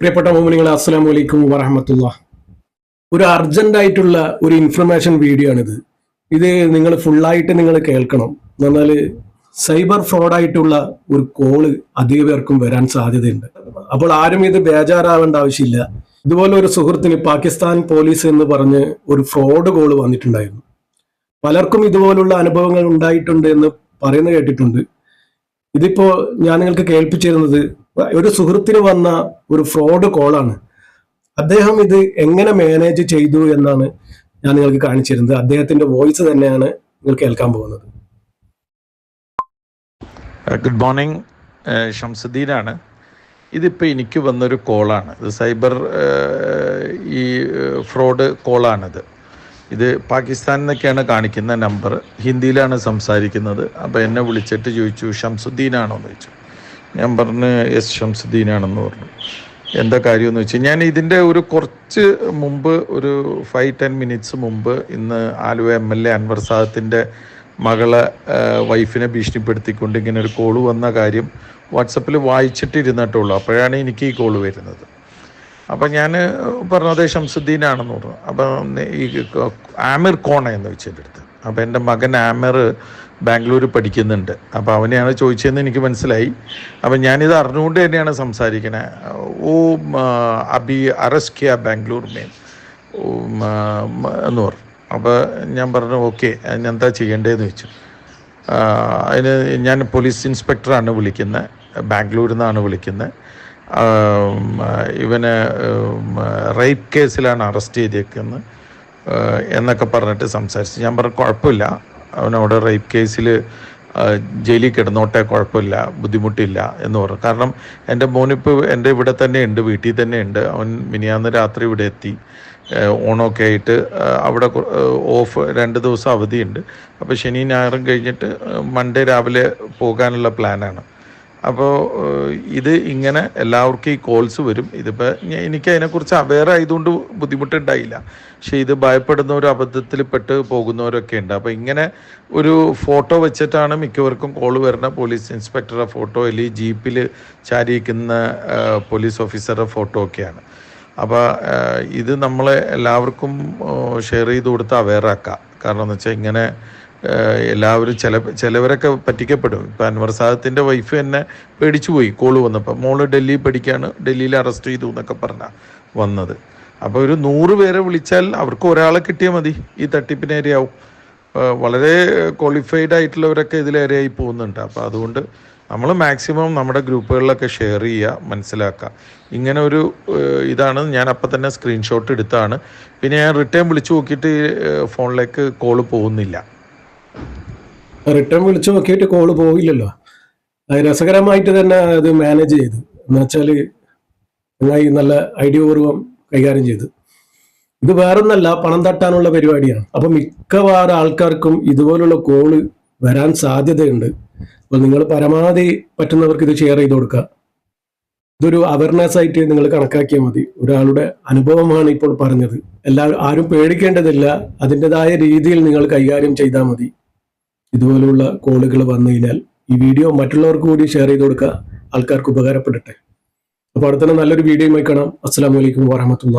പ്രിയപ്പെട്ട മോമിനികളെ അസ്സാം വലൈക്കും വറഹമത്തുള്ള ഒരു അർജന്റ് ആയിട്ടുള്ള ഒരു ഇൻഫർമേഷൻ വീഡിയോ ആണിത്. ഇത് നിങ്ങൾ ഫുള്ളായിട്ട് നിങ്ങൾ കേൾക്കണം. എന്നാൽ സൈബർ ഫ്രോഡായിട്ടുള്ള ഒരു കോൾ അധിക പേർക്കും വരാൻ സാധ്യതയുണ്ട്. അപ്പോൾ ആരും ഇത് ബേജാറാവേണ്ട ആവശ്യമില്ല. ഇതുപോലെ ഒരു സുഹൃത്തിന് പാകിസ്ഥാൻ പോലീസ് എന്ന് പറഞ്ഞ് ഒരു ഫ്രോഡ് കോൾ വന്നിട്ടുണ്ടായിരുന്നു. പലർക്കും ഇതുപോലുള്ള അനുഭവങ്ങൾ ഉണ്ടായിട്ടുണ്ട് എന്ന് പറയുന്നത് കേട്ടിട്ടുണ്ട്. ഇതിപ്പോ ഞാൻ നിങ്ങൾക്ക് കേൾപ്പിച്ചിരുന്നത് ഒരു സുഹൃത്തിന് വന്ന ഒരു ഫ്രോഡ് കോളാണ് അദ്ദേഹം ഇത് എങ്ങനെ മാനേജ് ചെയ്തു എന്നാണ് ഞാൻ നിങ്ങൾക്ക് കാണിച്ചിരുന്നത്. അദ്ദേഹത്തിന്റെ വോയിസ് തന്നെയാണ് നിങ്ങൾ കേൾക്കാൻ പോകുന്നത്. ഗുഡ് മോർണിംഗ് ഷംസുദ്ദീനാണ്. ഇതിപ്പോൾ എനിക്ക് വന്നൊരു കോളാണ് ഇത് സൈബർ ഈ ഫ്രോഡ് കോളാണിത് ഇത് പാകിസ്ഥാനിൽ നിന്നൊക്കെയാണ് കാണിക്കുന്ന നമ്പർ ഹിന്ദിയിലാണ് സംസാരിക്കുന്നത്. അപ്പോൾ എന്നെ വിളിച്ചിട്ട് ചോദിച്ചു ഷംസുദ്ദീനാണോ എന്ന് ചോദിച്ചു. ഞാൻ പറഞ്ഞ് എസ് ഷംസുദ്ദീനാണെന്ന് പറഞ്ഞു. എന്താ കാര്യമെന്ന് വെച്ചാൽ ഞാൻ ഇതിന്റെ ഒരു കുറച്ച് മുമ്പ് ഒരു ഫൈവ് ടെൻ മിനിറ്റ്സ് മുമ്പ് ഇന്ന് Aluva M L A Anwar സാദത്തിന്റെ മകളെ വൈഫിനെ ഭീഷണിപ്പെടുത്തിക്കൊണ്ട് ഇങ്ങനെ ഒരു കോൾ വന്ന കാര്യം വാട്സപ്പിൽ വായിച്ചിട്ടിരുന്നിട്ടുള്ളൂ. അപ്പോഴാണ് എനിക്ക് ഈ കോൾ വരുന്നത്. അപ്പം ഞാൻ പറഞ്ഞത് ഷംസുദ്ദീനാണെന്ന് പറഞ്ഞു. അപ്പം ഈ ആമിർ കോണ എന്ന് വെച്ചതിന്റെ അടുത്ത്. അപ്പം എന്റെ മകൻ ആമിർ ബാംഗ്ലൂർ പഠിക്കുന്നുണ്ട്. അപ്പോൾ അവനെയാണ് ചോദിച്ചതെന്ന് എനിക്ക് മനസ്സിലായി. അപ്പം ഞാനിത് അറിഞ്ഞുകൊണ്ട് തന്നെയാണ് സംസാരിക്കുന്നത് ഓ അബി അറസ്റ്റ് കിയ ബാംഗ്ലൂർ മേം ഓ, മ, മ, എന്ന് പറഞ്ഞു. അപ്പോൾ ഞാൻ പറഞ്ഞു ഓക്കെ ഞാൻ എന്താ ചെയ്യേണ്ടതെന്ന് വെച്ചു. അതിന് ഞാൻ പോലീസ് ഇൻസ്പെക്ടറാണ് വിളിക്കുന്നത് ബാംഗ്ലൂരിൽ നിന്നാണ് വിളിക്കുന്നത് ഇവന് റേപ്പ് കേസിലാണ് അറസ്റ്റ് ചെയ്തേക്കുന്നത്. എന്നൊക്കെ പറഞ്ഞിട്ട് സംസാരിച്ചു. ഞാൻ പറഞ്ഞു കുഴപ്പമില്ല. അവനവിടെ റേപ്പ് കേസിൽ ജയിലിൽ കിടന്നോട്ടെ കുഴപ്പമില്ല ബുദ്ധിമുട്ടില്ല എന്ന് പറഞ്ഞു. കാരണം എന്റെ മോനിപ്പോൾ എന്റെ ഇവിടെ തന്നെ ഉണ്ട് വീട്ടിൽ തന്നെ ഉണ്ട്. അവൻ മിനിയാന്ന് രാത്രി ഇവിടെ എത്തി. ഓണമൊക്കെ ആയിട്ട് അവിടെ ഓഫ് രണ്ട് ദിവസം അവധിയുണ്ട്. അപ്പോൾ ശനി ഞായറും കഴിഞ്ഞിട്ട് മൺഡേ രാവിലെ പോകാനുള്ള പ്ലാനാണ് അപ്പോൾ ഇത് ഇങ്ങനെ എല്ലാവർക്കും ഈ കോൾസ് വരും. ഇതിപ്പോൾ എനിക്ക് അതിനെക്കുറിച്ച് അവെയർ ആയതുകൊണ്ട് ബുദ്ധിമുട്ടുണ്ടായില്ല. പക്ഷേ ഇത് ഭയപ്പെടുന്ന ഒരു അബദ്ധത്തിൽ പെട്ട് പോകുന്നവരൊക്കെ ഉണ്ട്. അപ്പോൾ ഇങ്ങനെ ഒരു ഫോട്ടോ വെച്ചിട്ടാണ് മിക്കവർക്കും കോൾ വരുന്ന പോലീസ് ഇൻസ്പെക്ടറുടെ ഫോട്ടോ അല്ലെങ്കിൽ ജീപ്പിൽ ചാരിയിക്കുന്ന പോലീസ് ഓഫീസറുടെ ഫോട്ടോ ഒക്കെയാണ്. അപ്പോൾ ഇത് നമ്മളെ എല്ലാവർക്കും ഷെയർ ചെയ്ത് കൊടുത്ത് അവെയർ ആക്കാം. കാരണം എന്ന് വെച്ചാൽ ഇങ്ങനെ എല്ലാവരും ചില ചിലവരൊക്കെ പറ്റിക്കപ്പെടും. ഇപ്പം അൻവർ സാദത്തിന്റെ വൈഫ് തന്നെ പേടിച്ചു പോയി കോൾ വന്നപ്പോൾ മോൾ ഡൽഹി പഠിക്കുകയാണ് ഡൽഹിയിൽ അറസ്റ്റ് ചെയ്തു എന്നൊക്കെ പറഞ്ഞാൽ വന്നത്. അപ്പോൾ ഒരു നൂറ് പേരെ വിളിച്ചാൽ അവർക്ക് ഒരാളെ കിട്ടിയാൽ മതി. ഈ തട്ടിപ്പിന് ഇരയാവും. വളരെ ക്വാളിഫൈഡ് ആയിട്ടുള്ളവരൊക്കെ ഇതിൽ ഇരയായി പോകുന്നുണ്ട്. അപ്പോൾ അതുകൊണ്ട് നമ്മൾ മാക്സിമം നമ്മുടെ ഗ്രൂപ്പുകളിലൊക്കെ ഷെയർ ചെയ്യുക മനസ്സിലാക്കുക. ഇങ്ങനെ ഒരു ഇതാണ്. ഞാൻ അപ്പം തന്നെ സ്ക്രീൻഷോട്ട് എടുത്താണ്. പിന്നെ ഞാൻ റിട്ടേൺ വിളിച്ചു നോക്കിയിട്ട് ഫോണിലേക്ക് കോൾ പോകുന്നില്ല. റിട്ടേൺ വിളിച്ചു നോക്കിയിട്ട് കോൾ പോയില്ലല്ലോ. അത് രസകരമായിട്ട് തന്നെ അത് മാനേജ് ചെയ്തു. എന്ന് വെച്ചാൽ നന്നായി നല്ല ഐഡിയ പൂർവം കൈകാര്യം ചെയ്തു. ഇത് വേറൊന്നല്ല പണം തട്ടാനുള്ള പരിപാടിയാണ്. അപ്പൊ മിക്കവാറും ആൾക്കാർക്കും ഇതുപോലുള്ള കോൾ വരാൻ സാധ്യതയുണ്ട്. അപ്പോൾ നിങ്ങൾ പരമാവധി പറ്റുന്നവർക്ക് ഇത് ഷെയർ ചെയ്ത് കൊടുക്കുക. ഇതൊരു അവയർനെസ് ആയിട്ട് നിങ്ങൾ കണക്കാക്കിയാൽ മതി. ഒരാളുടെ അനുഭവമാണ് ഇപ്പോൾ പറഞ്ഞത്. എല്ലാവരും ആരും പേടിക്കേണ്ടതില്ല. അതിന്റെതായ രീതിയിൽ നിങ്ങൾ കൈകാര്യം ചെയ്താൽ മതി. ഇതുപോലുള്ള കോളുകൾ വന്നു കഴിഞ്ഞാൽ ഈ വീഡിയോ മറ്റുള്ളവർക്ക് കൂടി ഷെയർ ചെയ്ത് കൊടുക്കുക ആൾക്കാർക്ക് ഉപകാരപ്പെടട്ടെ. അപ്പോൾ അടുത്തന്നെ നല്ലൊരു വീഡിയോയുമായി കാണാം. അസ്സാം വലൈക്കും വാഹമത്തുള്ള